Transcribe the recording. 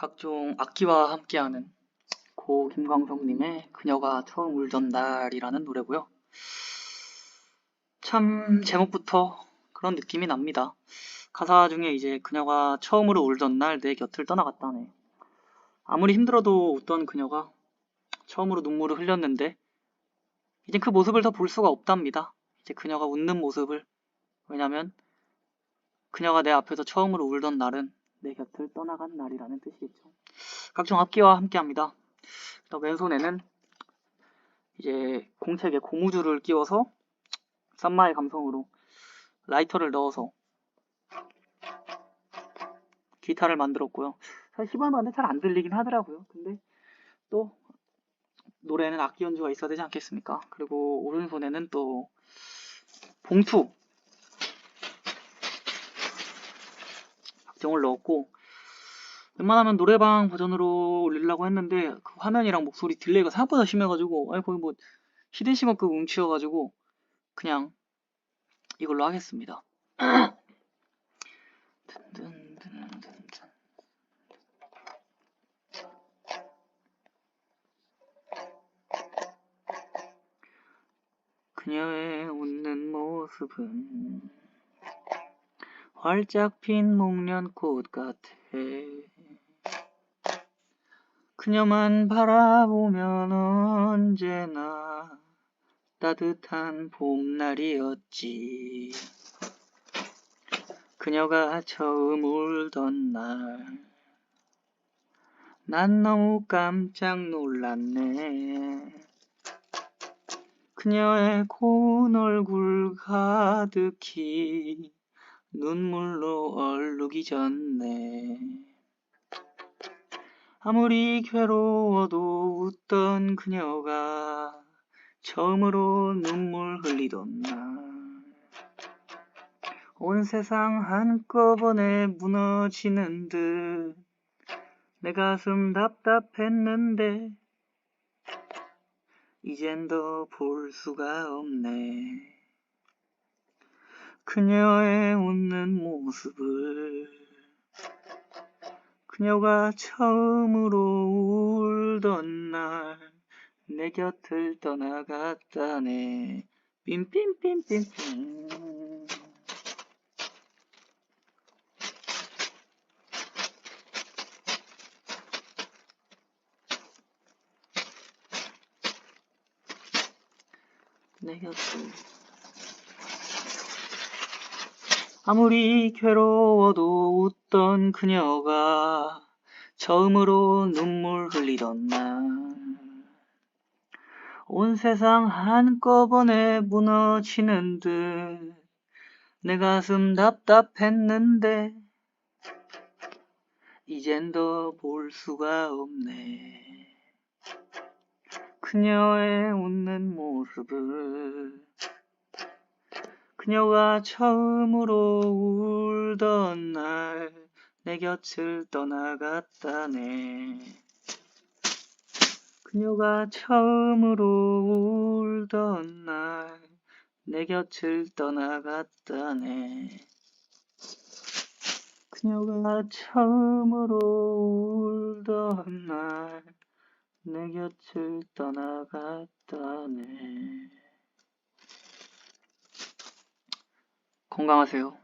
각종 악기와 함께하는 고 김광석님의 그녀가 처음 울던 날이라는 노래고요. 참 제목부터 그런 느낌이 납니다. 가사 중에 이제 그녀가 처음으로 울던 날 내 곁을 떠나갔다네. 아무리 힘들어도 웃던 그녀가 처음으로 눈물을 흘렸는데 이제 그 모습을 더 볼 수가 없답니다. 이제 그녀가 웃는 모습을 왜냐면 그녀가 내 앞에서 처음으로 울던 날은 내 곁을 떠나간 날이라는 뜻이겠죠. 각종 악기와 함께합니다. 왼손에는 이제 공책에 고무줄을 끼워서 쌈마의 감성으로 라이터를 넣어서 기타를 만들었고요. 사실 시범하는데 잘 안 들리긴 하더라고요. 근데 또 노래는 악기 연주가 있어야 되지 않겠습니까? 그리고 오른손에는 또 봉투 정을 넣었고 웬만하면 노래방 버전으로 올리려고 했는데 그 화면이랑 목소리 딜레이가 생각보다 심해가지고 아니 거의 뭐 히든시머급 음치여가지고 그냥 이걸로 하겠습니다. 그녀의 웃는 모습은 활짝 핀 목련꽃 같아. 그녀만 바라보면 언제나 따뜻한 봄날이었지. 그녀가 처음 울던 날, 난 너무 깜짝 놀랐네. 그녀의 고운 얼굴 가득히 눈물로 얼룩이 졌네. 아무리 괴로워도 웃던 그녀가 처음으로 눈물 흘리던 날. 온 세상 한꺼번에 무너지는 듯 내 가슴 답답했는데 이젠 더 볼 수가 없네. 그녀의 웃는 모습을 그녀가 처음으로 울던 날 내 곁을 떠나갔다네. 빔빔빔빔빔. 내 곁을 아무리 괴로워도 웃던 그녀가 처음으로 눈물 흘리던 날 온 세상 한꺼번에 무너지는 듯 내 가슴 답답했는데 이젠 더 볼 수가 없네. 그녀의 웃는 모습을 그녀가 처음으로 울던 날 내 곁을 떠나갔다네. 그녀가 처음으로 울던 날 내 곁을 떠나갔다네. 그녀가 처음으로 울던 날 내 곁을 떠나갔다네. 건강하세요.